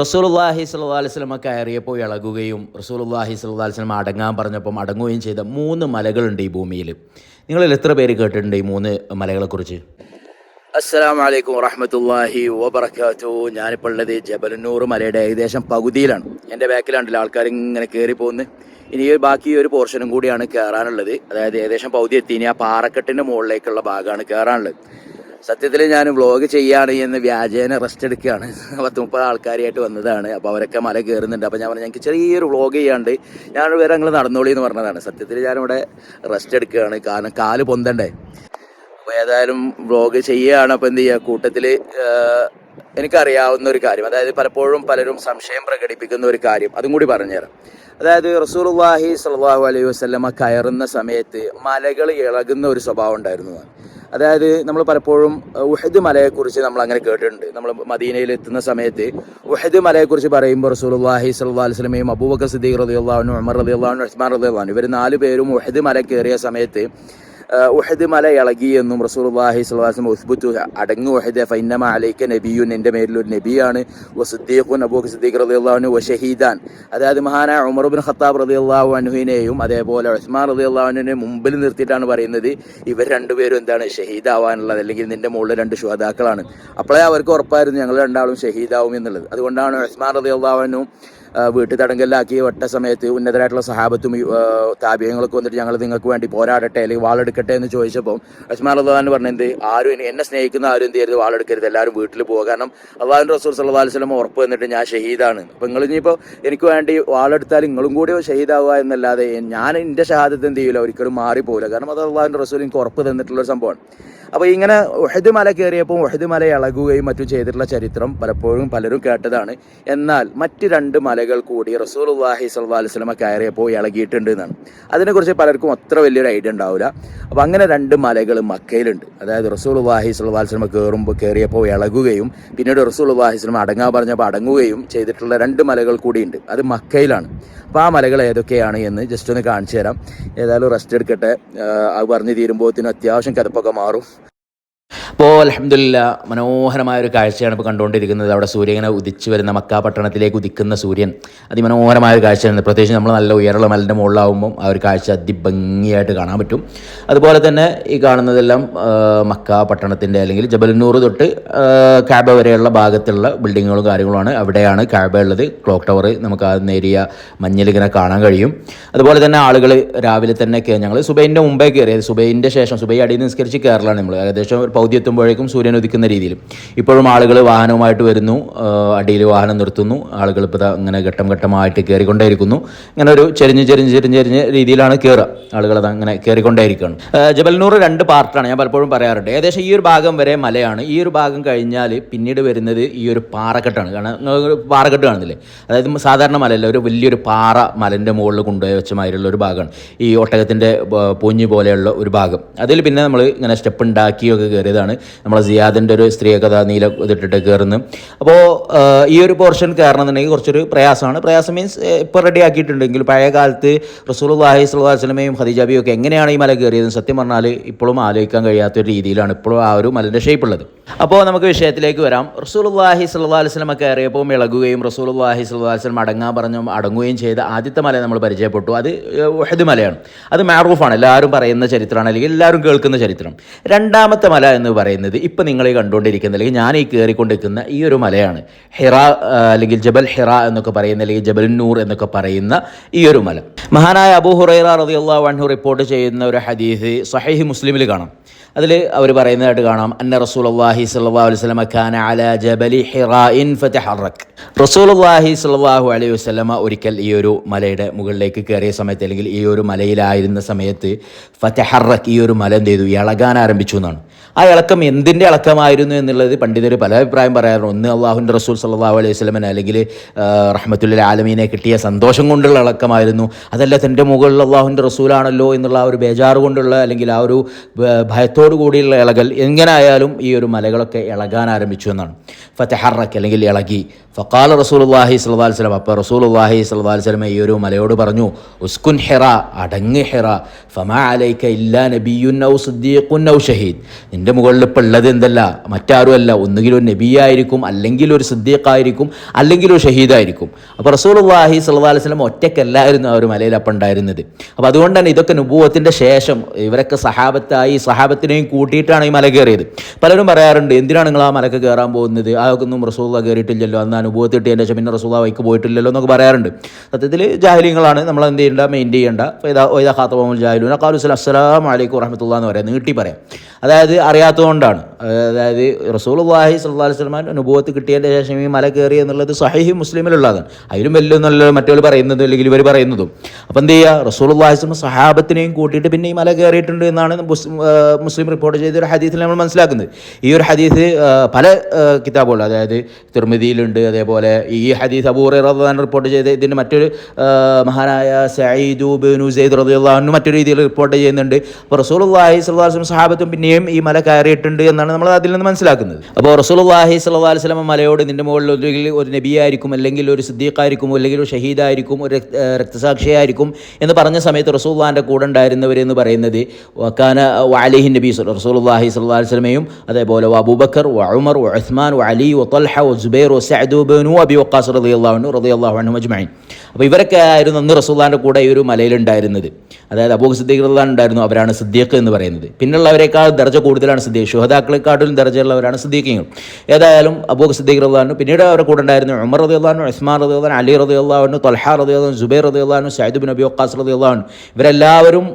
റസൂലുല്ലാഹി സ്വല്ലല്ലാഹി അലൈഹി വസല്ലമ കയറിയപ്പോൾ ഇളകുകയും റസൂലുല്ലാഹി സ്വല്ലല്ലാഹി അലൈഹി വസല്ലമ അടങ്ങാൻ പറഞ്ഞപ്പം അടങ്ങുകയും ചെയ്ത മൂന്ന് മലകളുണ്ട് ഈ ഭൂമിയിൽ. നിങ്ങളിൽ എത്ര പേര് കേട്ടിട്ടുണ്ട് ഈ മൂന്ന് മലകളെക്കുറിച്ച് അസ്സാം വലൈക്കും വറഹമത്തല്ലാഹി വബർക്കാത്തു ഞാനിപ്പോൾ ഉള്ളത് ജബലന്നൂർ മലയുടെ ഏകദേശം പകുതിയിലാണ്. എന്റെ ബാക്കിലാണ്ടല്ലോ ആൾക്കാർ ഇങ്ങനെ കയറി പോകുന്നത് ഇനി ബാക്കി ഒരു പോർഷനും കൂടിയാണ് കയറാനുള്ളത് അതായത് ഏകദേശം പകുതി എത്തി ഇനി ആ പാറക്കെട്ടിന്റെ മുകളിലേക്കുള്ള ഭാഗമാണ് കയറാനുള്ളത് സത്യത്തിൽ ഞാൻ വ്ളോഗ് ചെയ്യാണ് എന്ന് വ്യാജേന റെസ്റ്റ് എടുക്കുകയാണ്. പത്ത് മുപ്പത് ആൾക്കാരായിട്ട് വന്നതാണ്. അപ്പോൾ അവരൊക്കെ മല കയറുന്നുണ്ട്. അപ്പോൾ ഞാൻ പറഞ്ഞു ഞങ്ങൾക്ക് ചെറിയൊരു വ്ളോഗ് ചെയ്യാണ്ട് ഞാൻ വേറെ ഞങ്ങൾ നടന്നോളി എന്ന് പറഞ്ഞതാണ്. സത്യത്തിൽ ഞാനിവിടെ റെസ്റ്റ് എടുക്കുകയാണ്. കാരണം കാൽ പൊന്തണ്ടേ. അപ്പോൾ ഏതായാലും വ്ളോഗ് ചെയ്യുകയാണ് അപ്പോൾ എന്ത് ചെയ്യുക കൂട്ടത്തിൽ എനിക്കറിയാവുന്ന ഒരു കാര്യം. അതായത് പലപ്പോഴും പലരും സംശയം പ്രകടിപ്പിക്കുന്ന ഒരു കാര്യം. അതും കൂടി പറഞ്ഞുതരാം അതായത് റസൂലുള്ളാഹി സ്വല്ലല്ലാഹു അലൈഹി വസ്ലമ കയറുന്ന സമയത്ത് മലകൾ ഇളകുന്ന ഒരു സ്വഭാവം ഉണ്ടായിരുന്നു. അതായത് നമ്മൾ പലപ്പോഴും ഉഹദ് മലയെക്കുറിച്ച് നമ്മൾ അങ്ങനെ കേട്ടിട്ടുണ്ട്. നമ്മൾ മദീനയിൽ എത്തുന്ന സമയത്ത് ഉഹദ് മലയെക്കുറിച്ച് പറയുമ്പോൾ റസൂലുള്ളാഹി സ്വല്ലല്ലാഹു അലൈഹി വസല്ലമയും അബൂബക്കർ സിദ്ദീഖ് അൻഹു ഉമർ അൻഹു ഉസ്മാൻ അൻഹു ഇവർ നാല് പേരും ഉഹദ് മല കയറിയ സമയത്ത് ഉഹദ് മല ഇളകിയെന്നും അലൈഹി വസല്ലം ഉസ്ബുത്തു അടങ്ങു ഉഹദ്. ഫൈനമ അലൈക നബിയുൻ എന്റെ മേലിൽ ഒരു നബിയാണ്. വസുദ്ദീഖുൻ അബൂഖ് സിദ്ദീഖ് റളിയല്ലാഹു അൻഹു വശഹീദാൻ അതായത് മഹാനായ ഉമർ ഇബ്നു ഖത്താബ് റളിയല്ലാഹു അൻഹുവിനെയും അതേപോലെ ഉസ്മാൻ അൻഹുവിനെ മുമ്പിൽ നിർത്തിയിട്ടാണ് പറയുന്നത്. ഇവർ രണ്ടുപേരും എന്താണ് ഷഹീദാവാനുള്ളത് അല്ലെങ്കിൽ നിന്റെ മുകളിൽ രണ്ട് ശുഹദാക്കളാണ്. അപ്പോഴേ അവർക്ക് ഉറപ്പായിരുന്നു ഞങ്ങൾ രണ്ടാളും ഷഹീദാവും എന്നുള്ളത്. അതുകൊണ്ടാണ് ഉസ്മാൻ റളിയല്ലാഹു വീട്ടിൽ തടങ്കലിലാക്കി ഒറ്റ സമയത്ത് ഉന്നതരായിട്ടുള്ള സഹാബത്തും താപ്യങ്ങളൊക്കെ വന്നിട്ട് ഞങ്ങൾ നിങ്ങൾക്ക് വേണ്ടി പോരാടട്ടെ അല്ലെങ്കിൽ വാളെടുക്കട്ടെ എന്ന് ചോദിച്ചപ്പോൾ അസ്മാൻ അള്ളഹാൻ പറഞ്ഞത് ആരും എന്നെ സ്നേഹിക്കുന്ന ആരും എന്ത് ചെയ്യരുത് വാളെടുക്കരുത് എല്ലാവരും വീട്ടിൽ പോകുക കാരണം അള്ളാഹുൻ റസൂൽ സല്ലാ വസ്ലം ഉറപ്പ് വന്നിട്ട് ഞാൻ ഷഹീദാണ്. അപ്പം നിങ്ങൾ ഇനിയിപ്പോൾ എനിക്ക് വേണ്ടി വാളെടുത്താൽ നിങ്ങളും കൂടി ഷഹീദാവുക എന്നല്ലാതെ ഞാൻ എന്റെ ഷഹാദത്ത് എന്ത് ചെയ്യില്ല ഒരിക്കലും മാറിപ്പോകില്ല കാരണം അത് അള്ളാഹുന്റെ റസൂൽ എനിക്ക് ഉറപ്പ് തന്നിട്ടുള്ള സംഭവമാണ്. അപ്പോൾ ഇങ്ങനെ ഒഹദ് മല കയറിയപ്പോൾ ഒഹദ് മല ഇളകുകയും മറ്റും ചെയ്തിട്ടുള്ള ചരിത്രം പലപ്പോഴും പലരും കേട്ടതാണ്. എന്നാൽ മറ്റ് രണ്ട് മലകൾ കൂടി റസൂലുള്ളാഹി സ്വല്ലല്ലാഹി അലൈഹി വസല്ലമ കയറിയപ്പോൾ ഇളകിയിട്ടുണ്ട് എന്നാണ്. അതിനെക്കുറിച്ച് പലർക്കും അത്ര വലിയൊരു ഐഡിയ ഉണ്ടാവില്ല. അപ്പോൾ അങ്ങനെ രണ്ട് മലകൾ മക്കയിലുണ്ട്. അതായത് റസൂലുള്ളാഹി സ്വല്ലല്ലാഹി അലൈഹി വസല്ലമ കയറുമ്പോൾ കയറിയപ്പോൾ ഇളകുകയും പിന്നീട് റസൂൽ റസൂലുള്ളാഹി സ്വലം അടങ്ങാൻ പറഞ്ഞപ്പോൾ അടങ്ങുകയും ചെയ്തിട്ടുള്ള രണ്ട് മലകൾ കൂടിയുണ്ട് അത് മക്കയിലാണ്. അപ്പോൾ ആ മലകൾ ഏതൊക്കെയാണ് എന്ന് ജസ്റ്റ് ഒന്ന് കാണിച്ചു തരാം ഏതായാലും റെസ്റ്റ് എടുക്കട്ടെ. അത് പറഞ്ഞു തീരുമ്പോഴത്തേനും അത്യാവശ്യം കിതപ്പൊക്കെ മാറും. അപ്പോൾ അലഹമില്ല മനോഹരമായ ഒരു കാഴ്ചയാണ് ഇപ്പോൾ കണ്ടുകൊണ്ടിരിക്കുന്നത്. അവിടെ സൂര്യനെ ഉദിച്ചു വരുന്ന മക്ക പട്ടണത്തിലേക്ക് ഉദിക്കുന്ന സൂര്യൻ. അതിമനോഹരമായ ഒരു കാഴ്ചയാണ്. പ്രത്യേകിച്ച് നമ്മൾ നല്ല ഉയരമുള്ള മലിന്റെ മുകളിലാവുമ്പം ആ ഒരു കാഴ്ച അതിഭംഗിയായിട്ട് കാണാൻ പറ്റും. അതുപോലെ തന്നെ ഈ കാണുന്നതെല്ലാം മക്ക പട്ടണത്തിന്റെ അല്ലെങ്കിൽ ജബലന്നൂർ തൊട്ട് കാബ വരെയുള്ള ഭാഗത്തുള്ള ബിൽഡിങ്ങുകളും കാര്യങ്ങളുമാണ്. അവിടെയാണ് കാബ ഉള്ളത്. ക്ലോക്ക് ടവർ നമുക്ക് ആ നേരിയ മഞ്ഞലിങ്ങനെ കാണാൻ കഴിയും. അതുപോലെ തന്നെ ആളുകൾ രാവിലെ തന്നെ ഞങ്ങൾ സുബൈന്റെ മുമ്പേ കയറിയത്. സുബൈന്റെ ശേഷം സുബൈ അടിയിൽ നിസ്കരിച്ച് കയറലാണ് നമ്മൾ ഏകദേശം ഒരു പൗതി എത്തുമ്പോഴേക്കും സൂര്യൻ ഉദിക്കുന്ന രീതിയിൽ ഇപ്പോഴും ആളുകൾ വാഹനവുമായിട്ട് വരുന്നു. അടിയിൽ വാഹനം നിർത്തുന്നു. ആളുകൾ ഇപ്പോൾ അങ്ങനെ ഘട്ടം ഘട്ടമായിട്ട് കയറിക്കൊണ്ടേയിരിക്കുന്നു ഇങ്ങനെ ഒരു ചെരിഞ്ഞ് ചെരിഞ്ഞ് ചെരിഞ്ഞ് ചെരിഞ്ഞ് രീതിയിലാണ് കയറുക ആളുകൾ അത് അങ്ങനെ കയറിക്കൊണ്ടേയിരിക്കുകയാണ് ജബൽനൂർ രണ്ട് പാർട്ടാണ് ഞാൻ പലപ്പോഴും പറയാറുണ്ട്. ഏകദേശം ഈ ഒരു ഭാഗം വരെ മലയാണ്. ഈ ഒരു ഭാഗം കഴിഞ്ഞാൽ പിന്നീട് വരുന്നത് ഈ ഒരു പാറക്കെട്ടാണ്. കാരണം പാറക്കെട്ട് കാണുന്നില്ലേ? അതായത് സാധാരണ മലയല്ല. ഒരു വലിയൊരു പാറ മലന്റെ മുകളിൽ കൊണ്ടുപോയി വെച്ച മാതിരിയുള്ള ഒരു ഭാഗമാണ്. ഈ ഒട്ടകത്തിന്റെ പൂഞ്ഞ് പോലെയുള്ള ഒരു ഭാഗം. അതിൽ പിന്നെ നമ്മൾ ഇങ്ങനെ സ്റ്റെപ്പ് ഉണ്ടാക്കിയൊക്കെ കയറിയതാണ് നമ്മളെ സിയാദിന്റെ ഒരു സ്ത്രീ കഥ നീല ഇതിട്ടിട്ട് കയറുന്നു അപ്പോൾ ഈ ഒരു പോർഷൻ കയറണമെന്നുണ്ടെങ്കിൽ കുറച്ചൊരു പ്രയാസമാണ്. പ്രയാസം മീൻസ് ഇപ്പോൾ റെഡി ആക്കിയിട്ടുണ്ടെങ്കിൽ പഴയ കാലത്ത് റസൂൽ വാഹി സ്വല്ലാ വസ്ലമയും ഖദീജാബിയും ഒക്കെ എങ്ങനെയാണ് ഈ മല കയറിയത് സത്യം പറഞ്ഞാൽ ഇപ്പോഴും ആലോചിക്കാൻ കഴിയാത്തൊരു രീതിയിലാണ് ഇപ്പോഴും ആ ഒരു മലന്റെ ഷേപ്പ് ഉള്ളത്. അപ്പോൾ നമുക്ക് വിഷയത്തിലേക്ക് വരാം. റസൂൽ സല്ലാ വസ്ലമ കയറിയപ്പോൾ ഇളകുകയും റസൂൽ വാഹി സ്വല്ലാ വസ്ലം അടങ്ങാൻ പറഞ്ഞു അടങ്ങുകയും ചെയ്ത ആദ്യത്തെ മല നമ്മൾ പരിചയപ്പെട്ടു. അത് വഹദ് മലയാണ്. അത് മാറൂഫാണ്. എല്ലാവരും പറയുന്ന ചരിത്രമാണ് അല്ലെങ്കിൽ എല്ലാവരും കേൾക്കുന്ന ചരിത്രം. രണ്ടാമത്തെ മല എന്ന് പറയുന്നത് ഇപ്പം നിങ്ങൾ ഈ കണ്ടുകൊണ്ടിരിക്കുന്ന അല്ലെങ്കിൽ ഞാൻ ഈ കയറിക്കൊണ്ടിരിക്കുന്ന ഈ ഒരു മലയാണ്. ഹിറ അല്ലെങ്കിൽ ജബൽ ഹിറ എന്നൊക്കെ പറയുന്ന അല്ലെങ്കിൽ ജബൽ നൂർ എന്നൊക്കെ പറയുന്ന ഈ ഒരു മല. മഹാനായ അബൂ ഹുറൈറ റളിയല്ലാഹു അൻഹു റിപ്പോർട്ട് ചെയ്യുന്ന ഒരു ഹദീസ് സഹീഹ് മുസ്ലിമിൽ കാണാം. അതിൽ അവർ പറയുന്നതായിട്ട് കാണാം അന്ന റസൂൽ അള്ളാഹി സല്ലാ അലൈഹി സ്വലമ ഖാന അല ജബലി ഹിറായിൻ ഫതഹറക്. അള്ളാഹി സല്ലാഹു അലൈഹി വസ്ലമ ഒരിക്കൽ ഈ ഒരു മലയുടെ മുകളിലേക്ക് കയറിയ സമയത്ത് അല്ലെങ്കിൽ ഈ ഒരു മലയിലായിരുന്ന സമയത്ത് ഫതഹറക് ഈ ഒരു മല എന്ത് ചെയ്തു? ഇളകാൻ ആരംഭിച്ചു എന്നാണ്. ആ ഇളക്കം എന്തിന്റെ ഇളക്കമായിരുന്നു എന്നുള്ളത് പണ്ഡിതർ പല അഭിപ്രായം പറയാറുണ്ട്. ഒന്ന് അള്ളാഹുന്റെ റസൂൽ സല്ലാഹു അലൈഹി സ്വലമൻ അല്ലെങ്കിൽ റഹ്മത്തുല്ല ആലമീനെ കിട്ടിയ സന്തോഷം കൊണ്ടുള്ള ഇളക്കമായിരുന്നു. അതല്ല തന്റെ മുകളിൽ അള്ളാഹുന്റെ റസൂലാണല്ലോ എന്നുള്ള ആ ഒരു ബേജാറ് കൊണ്ടുള്ള അല്ലെങ്കിൽ ആ ഒരു ഭയത്തോടു കൂടിയുള്ള ഇളകൽ എങ്ങനെയായാലും ഈ ഒരു മലകളൊക്കെ ഇളകാൻ ആരംഭിച്ചു എന്നാണ്. ഫത്തഹറക്ക് അല്ലെങ്കിൽ ഇളകി. ഫക്കാൽ റസൂലുല്ലാഹി സ്വല്ലാ വസ്ലം അപ്പോൾ അള്ളാഹി സ്വലാ വസ്ലമ ഈ ഒരു മലയോട് പറഞ്ഞു ഉസ്കുൻ ഹെറ അടങ്ങ് ഹെറ. ഫമാ അലൈക്ക ഇല്ലാ നബിയുൻ ഔ സുദ്ദീഖുൻ ഔ ഷഹീദ്. നിന്റെ മുകളിൽ ഉള്ളത് എന്തല്ല? മറ്റാരുമല്ല. ഒന്നുകിൽ ഒരു നബിയായിരിക്കും അല്ലെങ്കിൽ ഒരു സിദ്ദീഖായിരിക്കും അല്ലെങ്കിൽ ഒരു ഷഹീദായിരിക്കും. അപ്പോൾ റസൂലുള്ളാഹി സ്വല്ലല്ലാഹി അലൈഹി വസല്ലം ഒറ്റയ്ക്കല്ലായിരുന്നു ആ ഒരു മലയിൽ അപ്പം ഉണ്ടായിരുന്നത്. അപ്പോൾ അതുകൊണ്ട് തന്നെ ഇതൊക്കെ അനുഭവത്തിന്റെ ശേഷം ഇവരൊക്കെ സഹാബത്തായി സഹാബത്തിനെയും കൂട്ടിയിട്ടാണ് ഈ മല കയറിയത്. പലരും പറയാറുണ്ട് എന്തിനാണ് നിങ്ങൾ ആ മലക്ക് കയറാൻ പോകുന്നത്? അതൊന്നും റസൂള്ള കയറിയിട്ടില്ലല്ലോ. അന്ന് അനുഭവത്തിൽ കിട്ടിയതിന്റെ ശേഷം പിന്നെ റസൂള്ള വൈക്ക് പോയിട്ടില്ലല്ലോ എന്നൊക്കെ പറയാറുണ്ട്. സത്യത്തിൽ ജാഹലിങ്ങളാണ്. നമ്മൾ എന്ത് ചെയ്യേണ്ട? മെയിന്റ് ചെയ്യേണ്ട. ഖാത്തബുൽ ജാഹലൂന കാലുസ്ലാം അസ്സലാം വലൈക്കും വറഹമത്തുള്ള എന്ന് പറയാം. നീട്ടി പറയാം. അതായത് അറിയാത്തതുകൊണ്ടാണ്. അതായത് റസൂൽ അള്ളാഹി സല്ലാ അലൈഹി സ്വലമാൻ അനുഭവത്ത് കിട്ടിയതിന്റെ ശേഷം ഈ മല കയറി എന്നുള്ളത് സഹിഹി മുസ്ലിമിലുള്ളതാണ്. അതിലും വലിയ നല്ല മറ്റവർ പറയുന്നതും അല്ലെങ്കിൽ ഇവർ പറയുന്നതും. അപ്പം എന്ത് ചെയ്യുക? റസൂൽ വാഹി സ്വലം സഹാബത്തിനെയും കൂട്ടിയിട്ട് പിന്നെ ഈ മല കയറിയിട്ടുണ്ട് എന്നാണ് മുസ്ലിം റിപ്പോർട്ട് ചെയ്ത ഒരു ഹദീസിൽ നമ്മൾ മനസ്സിലാക്കുന്നത്. ഈ ഒരു ഹദീസ് പല കിതാബുകൾ അതായത് തിർമിതിയിലുണ്ട് അതേപോലെ ഈ ഹദീസ് അബൂറെ റദ്ദാൻ റിപ്പോർട്ട് ചെയ്ത് ഇതിന്റെ മറ്റൊരു മഹാനായ സയ്യിദു ബിനു സെയ്ദ് റദിയുള്ളാഹു മറ്റൊരു രീതിയിൽ റിപ്പോർട്ട് ചെയ്യുന്നുണ്ട്. അപ്പോൾ റസൂലുള്ളാഹി വാഹി വസല്ലം സഹാബത്തും പിന്നെയും ഈ മല കയറിയിട്ടുണ്ട് എന്നാണ് നമ്മൾ അതിൽ നിന്ന് മനസ്സിലാക്കുന്നത്. അപ്പോൾ റസൂലുള്ളാഹി സ്വല്ലല്ലാഹു അലൈഹി വസല്ലം മലയോട് നിന്റെ മുകളിൽ ഒന്നുകിൽ ഒരു നബിയായിരിക്കും അല്ലെങ്കിൽ ഒരു സിദ്ദീഖായിരിക്കും അല്ലെങ്കിൽ ഒരു ഷഹീദായിരിക്കും ഒരു രക്തസാക്ഷിയായിരിക്കും എന്ന് പറഞ്ഞ സമയത്ത് റസൂലുള്ളാഹിന്റെ കൂടെ ഉണ്ടായിരുന്നവരെന്ന് പറയുന്നത് വക്കാന വാലിഹി നബി റസൂലുള്ളാഹി സ്വല്ലല്ലാഹു അലൈഹി വസല്ലമയും അതേപോലെ അബൂബക്കർ ഉമർ ഉസ്മാൻ അലി വ തൽഹ വ സഅദ് ബിനു അബി വക്കാസ് റതി അൻഹു റതി അൻഹു അജ്മഈൻ. അപ്പോൾ ഇവരൊക്കെ ആയിരുന്നു അന്ന് റസൂലുള്ളാഹിന്റെ കൂടെ ഈ ഒരു മലയിലുണ്ടായിരുന്നത് അതായത് അബൂബ് സിദ്ദീഖ് ഉണ്ടായിരുന്നു അവരാണ് സിദ്ദീഖ് എന്ന് പറയുന്നത്. പിന്നുള്ളവരെക്കാൾ ദർജ കൂടുതലാണ് സിദ്ദീഖ്. ശുഹദാക്കളെക്കാട്ടിലും ദർജയുള്ളവരാണ് സിദ്ദീഖിങ്ങൾ. ഏതായാലും അബൂബ് സിദ്ദീഖ് റദ്ദാനു പിന്നീട് അവരുടെ കൂടെ ഉണ്ടായിരുന്നു ഉമർ റളിയല്ലാഹു അൻഹു ഉസ്മാൻ അള്ളഹാൻ അലി റതി അൻഹു തൽഹ റതി അൻഹു സുബൈർ റതി അൻഹു സഅദ് ബിൻ അബി ഒക്കാസ് റളിയല്ലാഹു അൻഹു. ഇവരെല്ലാവരും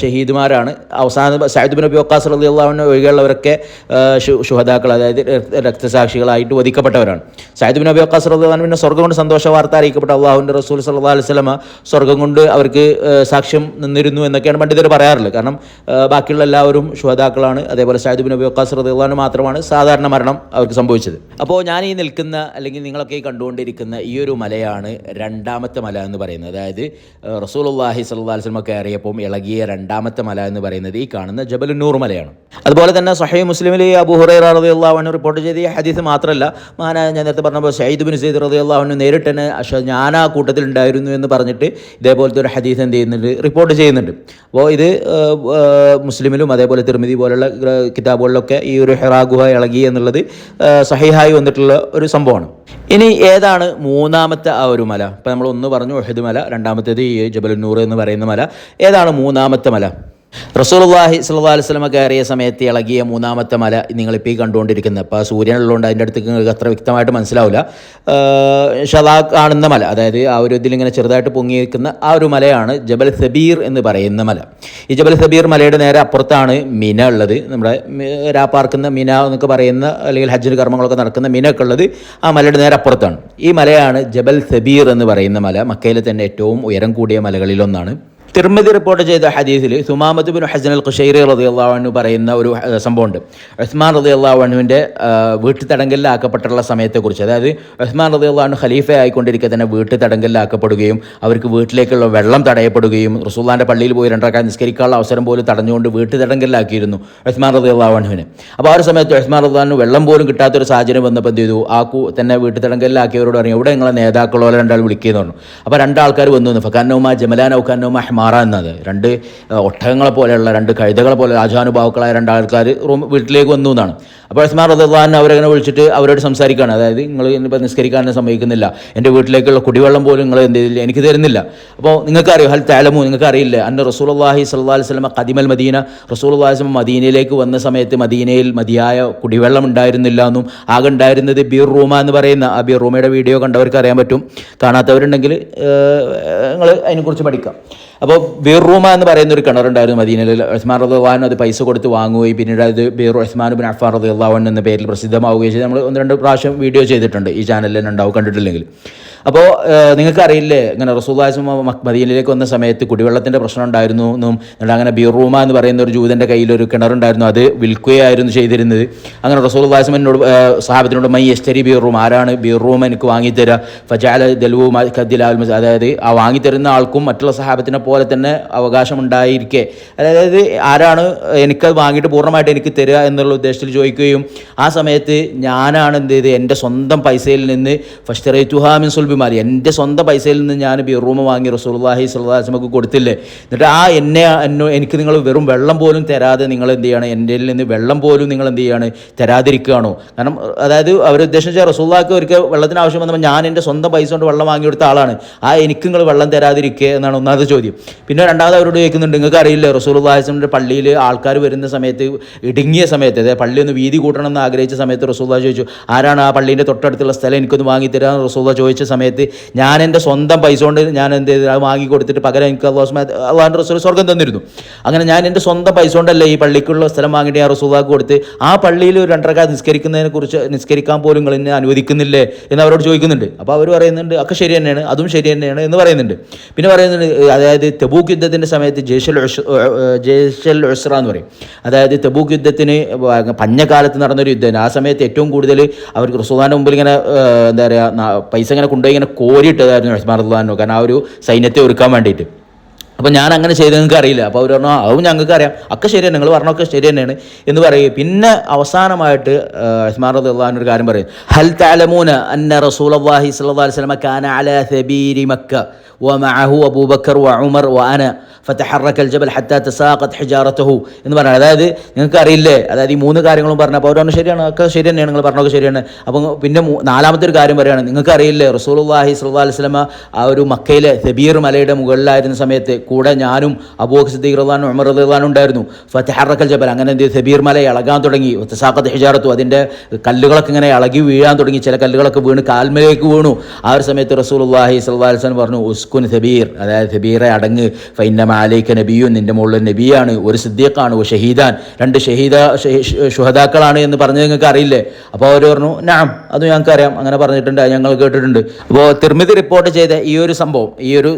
ഷഹീദ്മാരാണ്. അവസാന സഅദ് ബിൻ അബി ഒക്കാസ് അൻഹു ഒഴികെയുള്ളവരൊക്കെ ഷുഹദാക്കൾ അതായത് രക്തസാക്ഷികളായിട്ട് വധിക്കപ്പെട്ടവരാണ്. സഅദ് ബിൻ അബി ഒക്കാസ് അൻഹു പിന്നെ സ്വർഗം കൊണ്ട് സന്തോഷ വാർത്ത അറിയിക്കപ്പെട്ട അള്ളാഹുവിന്റെ റസൂൽ സല്ലല്ലാഹു അലൈഹി സ്വലമ സ്വർഗം കൊണ്ട് അവർക്ക് സാക്ഷ്യം നിന്നിരുന്നു എന്നൊക്കെയാണ് പണ്ഡിതർ പറയാറുള്ളത്. കാരണം ബാക്കിയുള്ള എല്ലാവരും ശുഹദാക്കളാണ്. അതേപോലെ സഅദ് ബിൻ അബി വഖാസ് റളിയല്ലാഹു അൻഹു മാത്രമാണ് സാധാരണ മരണം അവർക്ക് സംഭവിച്ചത്. അപ്പോൾ ഞാൻ ഈ നിൽക്കുന്ന അല്ലെങ്കിൽ നിങ്ങളൊക്കെ കണ്ടുകൊണ്ടിരിക്കുന്ന ഈ ഒരു മലയാണ് രണ്ടാമത്തെ മല എന്ന് പറയുന്നത്. അതായത് റസൂലുള്ളാഹി സ്വല്ലല്ലാഹു അലൈഹി വസല്ലം കയറിയപ്പോൾ ഇളകിയ രണ്ടാമത്തെ മല എന്ന് പറയുന്നത് ഈ കാണുന്ന ജബലുന്നൂർ മലയാണ്. അതുപോലെ തന്നെ സഹൈ മുസ്ലിമിൽ അബൂ ഹുറൈറ റളിയല്ലാഹു റിപ്പോർട്ട് ചെയ്ത ഈ ഹദീസ് മാത്രമല്ല മഹാനായ ഞാൻ നേരത്തെ പറഞ്ഞപ്പോൾ സയ്യിദ് ബിൻ സയ്യിദ് റളിയല്ലാഹു അൻഹു നേരിട്ട് തന്നെ ഞാൻ ആ കൂട്ടത്തിൽ ഉണ്ടായിരുന്നു എന്ന് പറഞ്ഞിട്ട് ഇതേപോലത്തെ ഒരു ഹദീസ് എന്ത് ചെയ്യുന്നുണ്ട്? റിപ്പോർട്ട് ചെയ്യുന്നുണ്ട്. അപ്പോൾ ഇത് മുസ്ലിമിലും അതേപോലെ തിരുമതി പോലുള്ള കിതാബുകളിലൊക്കെ ഈ ഒരു ഹെറാ ഗുഹ ഇളകി എന്നുള്ളത് സഹിഹായി വന്നിട്ടുള്ള ഒരു സംഭവമാണ്. ഇനി ഏതാണ് മൂന്നാമത്തെ ആ ഒരു മല? ഇപ്പം നമ്മൾ ഒന്ന് പറഞ്ഞു ഒഹദ് മല രണ്ടാമത്തേത് ഈ ജബലുന്നൂർ എന്ന് പറയുന്ന മല. ഏതാണ് മൂന്നാമത്തെ മല? റസൂലുള്ളാഹി സ്വല്ലല്ലാഹു അലൈഹി വസല്ലമ കയറിയ സമയത്ത് ഇളകിയ മൂന്നാമത്തെ മല നിങ്ങളിപ്പോൾ ഈ കണ്ടുകൊണ്ടിരിക്കുന്നത്. അപ്പോൾ സൂര്യനുള്ളതുകൊണ്ട് അതിന്റെ അടുത്ത് നിങ്ങൾക്ക് അത്ര വ്യക്തമായിട്ട് മനസ്സിലാവില്ല. ഷദാ കാണുന്ന മല അതായത് ആ ഒരു ഇതിലിങ്ങനെ ചെറുതായിട്ട് പൊങ്ങിയിരിക്കുന്ന ആ ഒരു മലയാണ് ജബൽ സബീർ എന്ന് പറയുന്ന മല. ഈ ജബൽ സബീർ മലയുടെ നേരെ അപ്പുറത്താണ് മിന ഉള്ളത്. നമ്മുടെ രാപ്പാർക്കുന്ന മിന എന്നൊക്കെ പറയുന്ന അല്ലെങ്കിൽ ഹജ്ജിന് കർമ്മങ്ങളൊക്കെ നടക്കുന്ന മിന ഒക്കെ ഉള്ളത് ആ മലയുടെ നേരെ അപ്പുറത്താണ്. ഈ മലയാണ് ജബൽ സബീർ എന്ന് പറയുന്ന മല. മക്കയിലെ തന്നെ ഏറ്റവും ഉയരം കൂടിയ മലകളിലൊന്നാണ് തിർമതി റിപ്പോർട്ട് ചെയ്ത ഹദീസിൽ സുമാമത്ത് ബിൻ ഹസൻ അൽ ഖുഷൈറി റതി അള്ളാഹു പറയുന്ന ഒരു സംഭവം സംഭവമുണ്ട്. ഉസ്മാൻ റതി അള്ളാഹുവിന്റെ വീട്ടു തടങ്കലിലാക്കപ്പെട്ടുള്ള സമയത്തെക്കുറിച്ച്. അതായത് ഉസ്മാൻ റതി അള്ളാഹുനു ഖലീഫ ആയിക്കൊണ്ടിരിക്കെ തന്നെ വീട്ടു തടങ്കലിലാക്കപ്പെടുകയും അവർക്ക് വീട്ടിലേക്കുള്ള വെള്ളം തടയപ്പെടുകയും റസൂല്ലാന്റെ പള്ളിയിൽ പോയി രണ്ടരക്കാൻ നിസ്കരിക്കാനുള്ള അവസരം പോലും തടഞ്ഞുകൊണ്ട് വീട്ടു തടങ്കലിലാക്കിയിരുന്നു ഉസ്മാൻ റതി അള്ളാഹുവിനെ അപ്പോൾ ആ ഒരു സമയത്ത് ഉസ്മാൻ റദ്ദാനു വെള്ളം പോലും കിട്ടാത്തൊരു സാഹചര്യം വന്നപ്പോൾ എന്ത് ചെയ്തു? ആ കൂ തന്നെ വീട്ടു തടങ്കലിലാക്കിയവരോട് പറഞ്ഞു ഇവിടെ നിങ്ങളെ നേതാക്കളോ രണ്ടാൾ വിളിക്കുന്നു അപ്പോൾ രണ്ടാൾക്കാർ വന്നു ഫക്കാനോമ ജമലാനോ ഖാനോമ ഹമാറ എന്നത്. രണ്ട് ഒട്ടകങ്ങളെ പോലെയുള്ള രണ്ട് കഴുതകളെ പോലെ രാജാനുഭാവുക്കളായ രണ്ടാൾക്കാർ റൂം വീട്ടിലേക്ക് വന്നു എന്നാണ്. അപ്പോൾ അസ്മാർ റദ്ദാൻ അവരങ്ങനെ വിളിച്ചിട്ട് അവരോട് സംസാരിക്കുകയാണ്. അതായത് നിങ്ങൾ ഇന്നിപ്പോൾ നിസ്കരിക്കാൻ സമ്മതിക്കുന്നില്ല എന്റെ വീട്ടിലേക്കുള്ള കുടിവെള്ളം പോലും നിങ്ങൾ എന്ത് ചെയ്തില്ല എനിക്ക് തരുന്നില്ല. അപ്പോൾ നിങ്ങൾക്കറിയോ ഹൽ താലമു നിങ്ങൾക്ക് അറിയില്ല അന്ന് റസൂലുള്ളാഹി സ്വല്ലല്ലാഹി അലൈഹി വസ്ലമ കദിമൽ മദീന റസൂലുള്ളാഹി സ്വലം മദീനയിലേക്ക് വന്ന സമയത്ത് മദീനയിൽ മതിയായ കുടിവെള്ളം ഉണ്ടായിരുന്നില്ല എന്നും ആകെ ഉണ്ടായിരുന്നത് ബീർ റൂമ എന്ന് പറയുന്ന ആ ബീർ റൂമയുടെ വീഡിയോ കണ്ടവർക്ക് അറിയാൻ പറ്റും. കാണാത്തവരുണ്ടെങ്കിൽ നിങ്ങൾ അതിനെക്കുറിച്ച് പഠിക്കാം. അപ്പോൾ ബീർറൂമ എന്ന് പറയുന്ന ഒരു കിണറുണ്ടായിരുന്നു മദീനയിൽ. ഉസ്മാൻ റദ്ദാൻ അത് പൈസ കൊടുത്ത് വാങ്ങുകയും പിന്നീട് അത് ബീർ ഉസ്മാൻ ബിൻ അഫാൻ റദ്ദാൻ എന്ന പേരിൽ പ്രസിദ്ധമാവുകയും ചെയ്ത്. നമ്മൾ ഒന്ന് രണ്ട് പ്രാവശ്യം വീഡിയോ ചെയ്തിട്ടുണ്ട് ഈ ചാനലിൽ തന്നെ ഉണ്ടാവും കണ്ടിട്ടില്ലെങ്കിൽ. അപ്പോൾ നിങ്ങൾക്കറിയില്ലേ ഇങ്ങനെ റസൂദാസ് മദീനയിലേക്ക് വന്ന സമയത്ത് കുടിവെള്ളത്തിന്റെ പ്രശ്നം ഉണ്ടായിരുന്നു എന്നും എന്നിട്ട് അങ്ങനെ ബീർറൂമ എന്ന് പറയുന്ന ഒരു ജൂതന്റെ കയ്യിൽ ഒരു കിണറുണ്ടായിരുന്നു അത് വിൽക്കുകയായിരുന്നു ചെയ്തിരുന്നത്. അങ്ങനെ റസൂൽ എന്നോട് സാഹബത്തിനോട് മൈ എസ്റ്റരി ബിർറൂം ആരാണ് ബീർ റൂം എനിക്ക് വാങ്ങിത്തരാ? ഫജാല ദൽവു കദ്ദിലാൽ അതായത് ആ വാങ്ങിത്തരുന്ന ആൾക്കും മറ്റുള്ള സഹാബത്തിനെ പോലെ തന്നെ അവകാശമുണ്ടായിരിക്കെ. അതായത് ആരാണ് എനിക്കത് വാങ്ങിയിട്ട് പൂർണമായിട്ട് എനിക്ക് തരിക എന്നുള്ള ഉദ്ദേശത്തിൽ ചോദിക്കുകയും ആ സമയത്ത് ഞാനാണ് എന്ത് ചെയ്ത് എന്റെ സ്വന്തം പൈസയിൽ നിന്ന് ഫസ്റ്റ് തുഹാമിൻ സുൽബിമാരി എന്റെ സ്വന്തം പൈസയിൽ നിന്ന് ഞാൻ ബിറൂമ വാങ്ങി റസൂൽഹി സ്വലാസ്മക്ക് കൊടുത്തില്ലേ? എന്നിട്ട് ആ എന്നെ എന്നോ എനിക്ക് നിങ്ങൾ വെറും വെള്ളം പോലും തരാതെ നിങ്ങൾ എന്ത് ചെയ്യണം? എന്റെ നിന്ന് വെള്ളം പോലും നിങ്ങൾ എന്ത് ചെയ്യാണ്? തരാതിരിക്കുകയാണോ? കാരണം അതായത് അവർ വെച്ചാൽ റസൂള്ളാക്ക് ഒരിക്കൽ വെള്ളത്തിന് ആവശ്യം വന്നപ്പോൾ ഞാൻ എന്റെ സ്വന്തം പൈസ കൊണ്ട് വെള്ളം വാങ്ങി കൊടുത്ത ആളാണ്. ആ എനിക്ക് നിങ്ങൾ വെള്ളം തരാതിരിക്കുക എന്നാണ് ഒന്നാമത്തെ ചോദ്യം. പിന്നെ രണ്ടാമത് അവരോട് ചോദിക്കുന്നുണ്ട് നിങ്ങൾക്ക് അറിയില്ലേ റസൂൽ അള്ളാഹിസ്മിന്റെ പള്ളിയിൽ ആൾക്കാർ വരുന്ന സമയത്ത് ഇടുങ്ങിയ സമയത്ത് അതായത് പള്ളി ഒന്ന് വീതി കൂട്ടണം എന്ന് ആഗ്രഹിച്ച സമയത്ത് റസൂല്ല ചോദിച്ചു ആരാണ് ആ പള്ളീന്റെ തൊട്ടടുത്തുള്ള സ്ഥലം എനിക്കൊന്ന് വാങ്ങി തരാമെന്ന് റസൂല്ല ചോദിച്ച സമയത്ത് ഞാൻ എന്റെ സ്വന്തം പൈസ കൊണ്ട് ഞാൻ എന്ത് ചെയ്ത്? അത് വാങ്ങി കൊടുത്തിട്ട് പകരം എനിക്ക് അള്ളാഹു അള്ളാഹിന്റെ റസൂൽ സ്വർഗം തന്നിരുന്നു. അങ്ങനെ ഞാൻ എന്റെ സ്വന്തം പൈസ കൊണ്ടല്ലേ ഈ പള്ളിക്കുള്ള സ്ഥലം വാങ്ങിയിട്ട് ഞാൻ റസൂല്ലാക്ക് കൊടുത്ത് ആ പള്ളിയിൽ ഒരു രണ്ടരക്കാർ നിസ്കരിക്കുന്നതിനെ കുറിച്ച് നിസ്കരിക്കാൻ പോലും നിങ്ങൾ എന്നെ അനുവദിക്കുന്നില്ലേ? എന്ന് അവരോട് ചോദിക്കുന്നുണ്ട്. അപ്പോൾ അവർ പറയുന്നുണ്ട് ഒക്കെ ശരി തന്നെയാണ് അതും ശരി തന്നെയാണ് എന്ന് പറയുന്നുണ്ട്. പിന്നെ പറയുന്നുണ്ട് അതായത് തെബൂക്ക് യുദ്ധത്തിന്റെ സമയത്ത് ജയ്ഷൽ ഉഷ്- ജയ്ഷൽ ഉസ്ര എന്ന് പറയും. അതായത് തെബൂക്ക് യുദ്ധത്തിന് പഞ്ഞകാലത്ത് നടന്നൊരു യുദ്ധം ആ സമയത്ത് ഏറ്റവും കൂടുതൽ അവർക്ക് റസൂദാന്റെ മുമ്പിൽ ഇങ്ങനെ എന്താ പറയുക പൈസ ഇങ്ങനെ കൊണ്ടുപോയി ഇങ്ങനെ കോരിയിട്ടതായിരുന്നു ഉസ്മാൻ റഹ്ലാനോ കാരണം ആ ഒരു സൈന്യത്തെ ഒരുക്കാൻ വേണ്ടിയിട്ട്. അപ്പോൾ ഞാൻ അങ്ങനെ ചെയ്ത് നിങ്ങൾക്ക് അറിയില്ല അപ്പോൾ അവർ പറഞ്ഞു "ആ, അതും ഞങ്ങൾക്ക് അറിയാം ഒക്കെ ശരിയാണ് നിങ്ങൾ പറഞ്ഞൊക്കെ ശരി തന്നെയാണ് എന്ന് പറയുക പിന്നെ അവസാനമായിട്ട് ഉസ്മാൻ റഹ്ലാൻ ഒരു കാര്യം പറയും ഹൽ താലമൂന അന്ന റസൂൽ അള്ളാഹി സ്വല്ലല്ലാഹി അലൈഹി വസല്ലമ കാന അലാ സബീരി മക്ക ومعه أبو بكر وعمر وأنا فتحرك الجبل حتى تساقط حجارته എന്ന് പറഞ്ഞാൽ അതായത് നിങ്ങൾക്ക് അറിയില്ലേ അതായത് ഈ മൂന്ന് കാര്യങ്ങളും പറഞ്ഞപ്പോൾ അവർ പറഞ്ഞു ശരിയാണ് ഒക്കെ ശരി തന്നെയാണ് നിങ്ങൾ പറഞ്ഞൊക്കെ ശരിയാണ് അപ്പം പിന്നെ മൂ- നാലാമത്തെ ഒരു കാര്യം പറയുകയാണ് നിങ്ങൾക്ക് അറിയില്ലേ റസൂലുള്ളാഹി സ്വല്ലല്ലാഹി അലൈഹി വസല്ലമ ആ ഒരു മക്കയിലെ സബീർ മലയുടെ മുകളിലായിരുന്ന സമയത്ത് കൂടെ ഞാനും അബൂഖ് സിദ്ദീഖ് ഉമർ റഹ്ലാനും ഉണ്ടായിരുന്നു ഫത്തഹറക്കൽ ജബൽ അങ്ങനെ എന്ത്? സബീർ മല ഇളകാൻ തുടങ്ങി. ഒത്തസാഖത്ത് ഹിജാറത്തു അതിന്റെ കല്ലുകളൊക്കെ ഇങ്ങനെ ഇളകി വീഴാൻ തുടങ്ങി. ചില കല്ലുകളൊക്കെ വീണ് കാൽമലേക്ക് വീണു. ആ ഒരു സമയത്ത് റസൂൽ അള്ളാഹി വസല്ലം പറഞ്ഞു ഉസ്കുൻ സബീർ. അതായത് സബീറെ അടങ്ങ്. ഫൈന്ന മാലേക്ക് നബിയും നിന്റെ മുകളിൽ നബിയാണ് ഒരു സിദ്ദീഖാണ് ഒരു ഷഹീദാൻ. രണ്ട് ഷഹീദ ഷുഹദാക്കളാണ് എന്ന് പറഞ്ഞത് നിങ്ങൾക്ക് അറിയില്ലേ? അപ്പോൾ അവർ പറഞ്ഞു നാം അത് ഞങ്ങൾക്കറിയാം അങ്ങനെ പറഞ്ഞിട്ടുണ്ട് ഞങ്ങൾ കേട്ടിട്ടുണ്ട്. അപ്പോൾ തിർമിതി റിപ്പോർട്ട് ചെയ്ത ഈ ഒരു സംഭവം ഈ ഒരു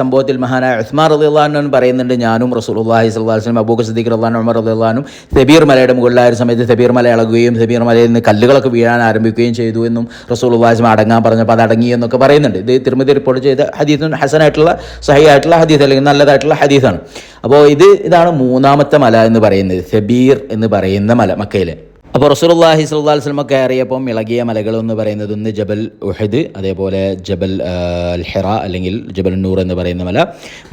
സംഭവത്തിൽ മഹാനായ ഉസ്മാൻ റളിയല്ലാഹു പറയുന്നുണ്ട്. ഞാനും റസൂൽ അള്ളാഹി അലൈഹി വസല്ലം അബൂബക്കർ അള്ളഹാൻ ഉമർ റളിയല്ലാഹു സബീർ മലയുടെ മുകളിലായ സമയത്ത് സബീർ മല ഇളകുകയും സബീർ മലയിൽ നിന്ന് കല്ലുകളൊക്കെ വീഴാൻ ആരംഭിക്കുകയും ചെയ്തു എന്നും റസൂൽ അള്ളാഹിസ്ലം അടങ്ങാൻ പറഞ്ഞപ്പോൾ അത് അടങ്ങി എന്നൊക്കെ പറയുന്നുണ്ട്. ഇത് തിരുമതി റിപ്പോർട്ട് ചെയ്ത ഹദീസും ഹസനായിട്ടുള്ള സഹി ആയിട്ടുള്ള ഹദീസ് അല്ലെങ്കിൽ നല്ലതായിട്ടുള്ള ഹദീസാണ്. അപ്പോൾ ഇത് ഇതാണ് മൂന്നാമത്തെ മല എന്ന് പറയുന്നത്. സബീർ എന്ന് പറയുന്ന മല മക്കയിലെ. അപ്പോൾ റസൂലുള്ളാഹി സ്വല്ലല്ലാഹി അലൈഹി വസല്ലം കയറിയപ്പം ഇളകിയ മലകൾ എന്ന് പറയുന്നത് ഒന്ന് ജബൽ ഉഹദ് അതേപോലെ ജബൽ അൽ ഹിറ അല്ലെങ്കിൽ ജബൽ നൂർ എന്ന് പറയുന്ന മല.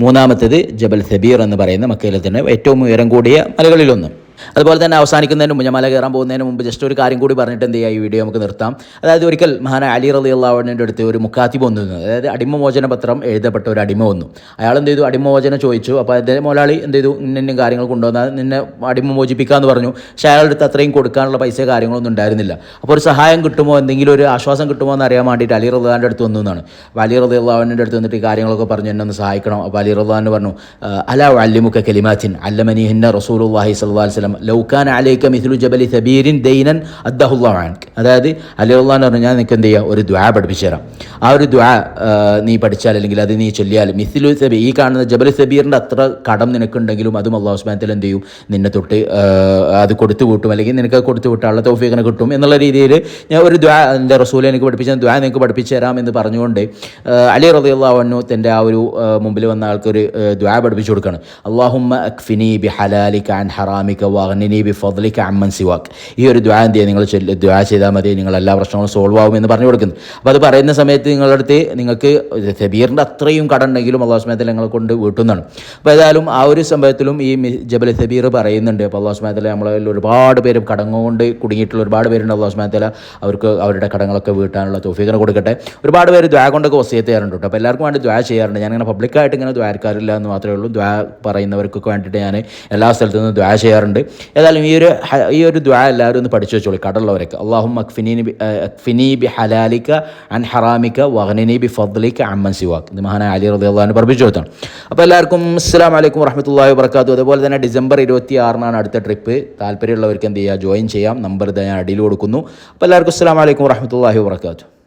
മൂന്നാമത്തേത് ജബൽ സബീർ എന്ന് പറയുന്ന മക്കയിലെ തന്നെ ഏറ്റവും ഉയരം കൂടിയ മലകളിലൊന്ന്. അതുപോലെ തന്നെ അവസാനിക്കുന്നതിന് മുമ്പ് ഞാൻ മല കയറാൻ പോകുന്നതിന് മുമ്പ് ജസ്റ്റ് ഒരു കാര്യം കൂടി പറഞ്ഞിട്ട് എന്ത് ഈ വീഡിയോ നമുക്ക് നിർത്താം. അതായത് ഒരിക്കൽ മഹാന അലി റലി അള്ളാഹുവിന്റെ അടുത്ത് ഒരു മുക്കാത്തിബ് വന്നു നിന്നു. അതായത് അടിമമോചന പത്രം എഴുതപ്പെട്ട ഒരു അടിമ വന്നു. അയാൾ എന്ത് ചെയ്തു? അടിമമോചനം ചോദിച്ചു. അപ്പോൾ അദ്ദേഹം മുതലാളി എന്ത് ചെയ്തു? ഇന്നും കാര്യങ്ങൾ കൊണ്ടുവന്നാൽ നിന്നെ അടിമ മോചിപ്പിക്കാമെന്ന് പറഞ്ഞു. പക്ഷേ അയാളുടെ അടുത്ത് അത്രയും കൊടുക്കാനുള്ള പൈസ കാര്യങ്ങളൊന്നും ഉണ്ടായിരുന്നില്ല. അപ്പോൾ ഒരു സഹായം കിട്ടുമോ? എന്തെങ്കിലും ഒരു ആശ്വാസം കിട്ടുമോ എന്ന് അറിയാൻ വേണ്ടിയിട്ട് അലി റദ്ദാന്റെ അടുത്ത് വന്നു എന്നാണ്. അപ്പോൾ അലി റദ്ദി അള്ളാഹുവിന്റെ അടുത്ത് വന്നിട്ട് ഈ കാര്യങ്ങളൊക്കെ പറഞ്ഞു എന്നെ ഒന്ന് സഹായിക്കണം. അപ്പോൾ അലി റദ്ദാൻ പറഞ്ഞു അല അല്ലിമുക്ക കലിമാത്തിൻ അല്ലമനി ഹിന്ന റസൂലുള്ളാഹി സ്വല്ലല്ലാഹി അലൈഹി വസല്ലം ലൗക്കാൻ അലൈക മിഥ്ലു ജബലി സബീരിൻ ദൈനൻ അദ്ദഹുല്ലാഹു അൻക്. അതായത് അലി എന്ന് പറഞ്ഞാൽ ഞാൻ നിനക്ക് എന്ത് ചെയ്യാം? ഒരു ദ്വാ പഠിപ്പിച്ചു തരാം. ആ ഒരു ദ്വാ നീ പഠിച്ചാൽ അല്ലെങ്കിൽ അത് നീ ചൊല്ലിയാൽ മിസ്ലു സബി ഈ കാണുന്ന ജബൽ സബീറിന്റെ അത്ര കടം നിനക്കുണ്ടെങ്കിലും അതും അള്ളാഹു സുബ്ഹാനഹു എന്ത് ചെയ്യും? നിന്നെ തൊട്ട് അത് കൊടുത്തു കൂട്ടും. അല്ലെങ്കിൽ നിനക്ക് കൊടുത്തു വിട്ടാനുള്ള തൗഫീഖിനെ കിട്ടും എന്നുള്ള രീതിയിൽ ഞാൻ ഒരു ദ്വാ എന്റെ റസൂൽ എനിക്ക് പഠിപ്പിച്ച ദ്വാ നിങ്ങൾക്ക് പഠിപ്പിച്ചു തരാം എന്ന് പറഞ്ഞുകൊണ്ട് അലി റളിയല്ലാഹു തന്റെ ആ ഒരു മുമ്പിൽ വന്ന ആൾക്കൊരു ദ്വാ പഠിപ്പിച്ചു കൊടുക്കുകയാണ് അള്ളാഹുമ്മ അക്ഫിനി ബി ഹലാലിക അൻ ഹറാമിക വഗ്നിനി ബി അമ്മൻ സിവാക്ക് ഈ ഒരു ദ്വാ എന്ത് നിങ്ങൾ ദുആ ചെയ്താൽ മതി. നിങ്ങൾ എല്ലാ പ്രശ്നങ്ങളും സോൾവ് ആവും എന്ന് പറഞ്ഞു കൊടുക്കുന്നു. അപ്പോൾ അത് പറയുന്ന സമയത്ത് നിങ്ങളുടെ അടുത്ത് നിങ്ങൾക്ക് സബീറിന്റെ അത്രയും കട ഉണ്ടെങ്കിലും അള്ളാഹു സ്മേത്തിൽ നിങ്ങളെ കൊണ്ട് വീട്ടുന്നതാണ്. അപ്പോൾ ഏതായാലും ആ ഒരു സംഭവത്തിലും ഈ ജബൽ സബീർ പറയുന്നുണ്ട്. അപ്പോൾ അള്ളാഹു സ്മേത്തിൽ നമ്മളിൽ ഒരുപാട് പേര് കടങ്ങുകൊണ്ട് കുടുങ്ങിയിട്ടുള്ള ഒരുപാട് പേരുണ്ട്. അള്ളാഹു സ്മേത്തല അവർക്ക് അവരുടെ കടങ്ങളൊക്കെ വീട്ടാനുള്ള തോഫീഖിനെ കൊടുക്കട്ടെ. ഒരുപാട് പേര് ദ്വാ കൊണ്ടൊക്കെ വസിയത്ത് ചെയ്യാറുണ്ട് അപ്പോൾ എല്ലാവർക്കും വേണ്ടി ദ്വാ ചെയ്യാറുണ്ട്. ഞാനിങ്ങനെ പബ്ലിക്കായിട്ട് ഇങ്ങനെ ദ്വാരക്കാരില്ല എന്ന് മാത്രമേ ഉള്ളൂ. ദ്വാ പറയുന്നവർക്കൊക്കെ വേണ്ടിയിട്ട് ഞാൻ എല്ലാ സ്ഥലത്തു നിന്നും ദ്വാ ചെയ്യാറുണ്ട്. ഏതായാലും ഈ ഒരു ഈ ഒരു ദ്വാ എല്ലാവരും ഒന്ന് പഠിച്ചു വെച്ചോളൂ കടലുള്ളവരൊക്കെ. അള്ളാഹും അക്ഫിനി ബി ഹലാലിക്ക അൻ ഹറാമിക്ക വഹനിനി ബി ഫദ്ലിക്ക അമ്മൻ സിവാക്. ഇത് മഹാനായ അലി റതി പഠിപ്പിച്ചു കൊടുത്താണ്. അപ്പോൾ എല്ലാവർക്കും അസ്സാം വലൈക്കും വറഹമത്തല്ലാഹി വർക്കാത്തു അതുപോലെ തന്നെ ഡിസംബർ ഇരുപത്തി ആറിനാണ് അടുത്ത ട്രിപ്പ്. താല്പര്യമുള്ളവർക്ക് എന്ത് ചെയ്യുക? ജോയിൻ ചെയ്യാം. നമ്പർ ഞാൻ അടിയിൽ കൊടുക്കുന്നു. അപ്പോൾ എല്ലാവർക്കും അസ്സാം വലൈക്കും വറഹമത്തല്ലാഹി വർക്കാത്തു